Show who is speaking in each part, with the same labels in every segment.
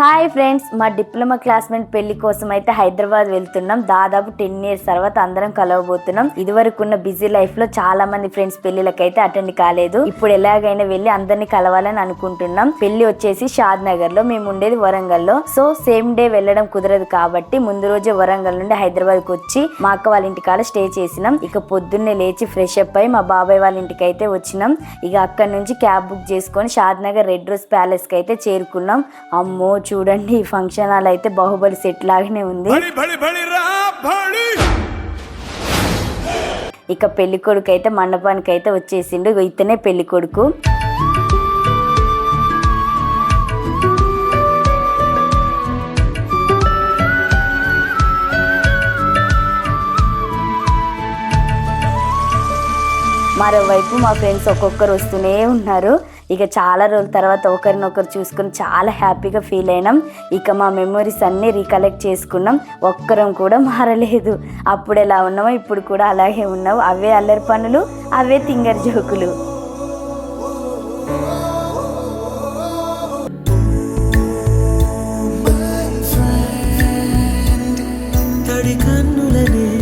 Speaker 1: Hi friends మా diploma classmate పెళ్ళి కోసం అయితే హైదరాబాద్ వెళ్తున్నాం. దాదాపు టెన్ ఇయర్స్ తర్వాత అందరం కలవబోతున్నాం. ఇదివరకు ఉన్న బిజీ లైఫ్లో చాలా మంది ఫ్రెండ్స్ పెళ్ళిలకు అయితే అటెండ్ కాలేదు. ఇప్పుడు ఎలాగైనా వెళ్ళి అందరినీ కలవాలని అనుకుంటున్నాం. పెళ్ళి వచ్చేసి షాద్ నగర్లో మేము ఉండేది వరంగల్లో సో సేమ్ డే వెళ్ళడం కుదరదు కాబట్టి ముందు రోజే వరంగల్ నుండి హైదరాబాద్కు వచ్చి మా అక్క వాళ్ళ ఇంటి కాడ స్టే చేసినాం. ఇక పొద్దున్నే లేచి ఫ్రెష్ అప్ అయి మా బాబాయ్ వాళ్ళ ఇంటికి అయితే వచ్చినాం. ఇక అక్కడ నుంచి క్యాబ్ బుక్ చేసుకొని షాద్ నగర్ రెడ్ రోజ్ ప్యాలెస్కి అయితే చేరుకున్నాం. అమ్మో చూడండి ఈ ఫంక్షన్ హాల్ అయితే బాహుబలి సెట్ లాగానే ఉంది. ఇక పెళ్ళి కొడుకు అయితే మండపానికి అయితే వచ్చేసిండు. ఇతనే పెళ్ళి కొడుకు. మరోవైపు మా ఫ్రెండ్స్ ఒక్కొక్కరు వస్తూనే ఉన్నారు. ఇక చాలా రోజుల తర్వాత ఒకరినొకరు చూసుకుని చాలా హ్యాపీగా ఫీల్ అయినాం. ఇక మా మెమొరీస్ అన్నీ రీకలెక్ట్ చేసుకున్నాం. ఒక్కరం కూడా మారలేదు. అప్పుడు ఎలా ఉన్నామో ఇప్పుడు కూడా అలాగే ఉన్నావు. అవే అల్లరి పనులు అవే తింగర్ జోకులు.
Speaker 2: కన్నులనే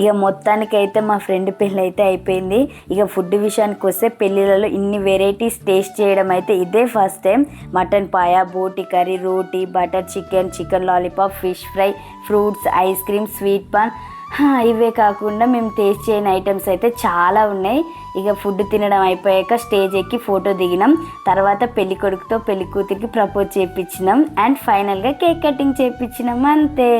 Speaker 1: ఇక మొత్తానికి అయితే మా ఫ్రెండ్ పెళ్ళి అయితే అయిపోయింది. ఇక ఫుడ్ విషయానికి వస్తే పెళ్ళిళ్ళలో ఇన్ని వెరైటీస్ టేస్ట్ చేయడం అయితే ఇదే ఫస్ట్ టైం. మటన్ పాయ బోటి కర్రీ రోటీ butter chicken chicken lollipop fish fry fruits ice cream sweet paan. ఇవే కాకుండా మేము టేస్ట్ చేయని ఐటమ్స్ అయితే చాలా ఉన్నాయి. ఇక ఫుడ్ తినడం అయిపోయాక స్టేజ్ ఎక్కి ఫోటో దిగినాం. తర్వాత పెళ్ళి కొడుకుతో పెళ్ళి కూతురికి ప్రపోజ్ చేయించినాం అండ్ ఫైనల్గా కేక్ కటింగ్ చేయించినాం అంతే.